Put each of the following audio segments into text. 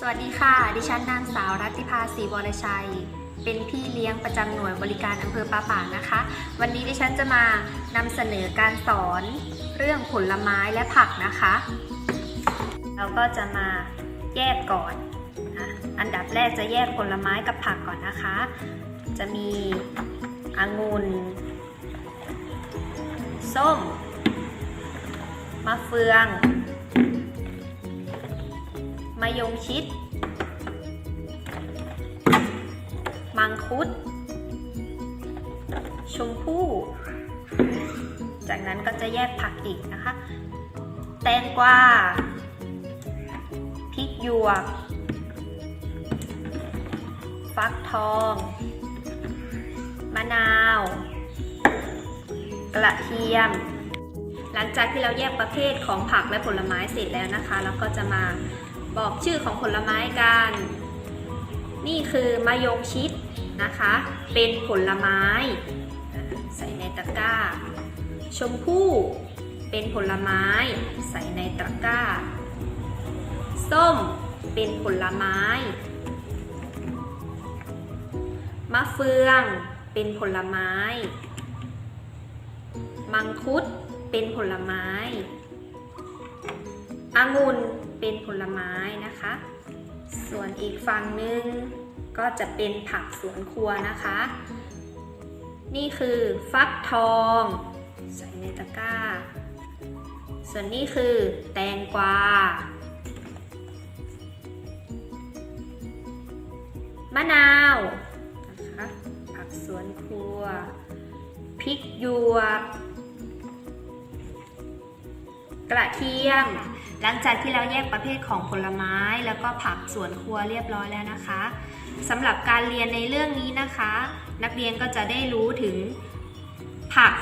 สวัสดีค่ะ ดิฉันนางสาวรัติภาศรีวรชัย เป็นพี่เลี้ยงประจำหน่วยบริการอำเภอปาป่านะคะ วันนี้ดิฉันจะมานำเสนอการสอนเรื่องผลไม้และผักนะคะ เราก็จะมาแยกก่อนอันดับแรกจะแยกผลไม้กับผักก่อนนะคะ จะมีองุ่นส้ม มะเฟือง ยงชิด มังคุด ชมพู่ จากนั้นก็จะแยกผักอีกนะคะ แตงกวา พริกหยวก ฟักทอง มะนาว กระเทียมหลังจากที่เราแยกประเภทของผักและผลไม้เสร็จแล้วนะคะ เราก็จะมา บอกชื่อของผลไม้กัน นี่คือมะยงชิดนะคะ เป็นผลไม้ ใส่ในตะกร้า ชมพู่เป็นผลไม้ ใส่ในตะกร้า ส้มเป็นผลไม้ มะเฟืองเป็นผลไม้ มังคุดเป็นผลไม้ องุ่นเป็นผลไม้นะคะ ส่วนอีกฝั่งหนึ่งก็จะเป็นผักสวนครัวนะคะ นี่คือฟักทอง ใส่ในตะกร้า ส่วนนี้คือแตงกวา มะนาวนะคะผักสวนครัวพริกหยวก กระเทียม หลังจากที่เราแยกประเภทของผลไม้ แล้วก็ผักสวนครัวเรียบร้อยแล้วนะคะสำหรับการเรียนในเรื่องนี้นะคะ นักเรียนก็จะได้รู้ถึงผัก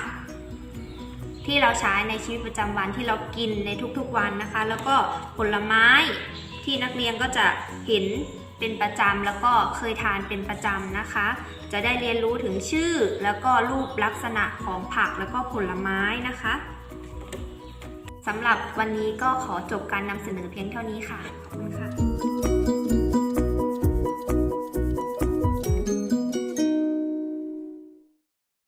ที่เราใช้ในชีวิตประจำวันที่เรากินในทุกๆวันนะคะ แล้วก็ผลไม้ที่นักเรียนก็จะเห็นเป็นประจำแล้วก็เคยทานเป็นประจำนะคะ จะได้เรียนรู้ถึงชื่อแล้วก็รูปลักษณะของผักแล้วก็ผลไม้นะคะ สำหรับวันนี้ก็ขอจบการนำเสนอเพียงเท่านี้ค่ะ ขอบคุณค่ะ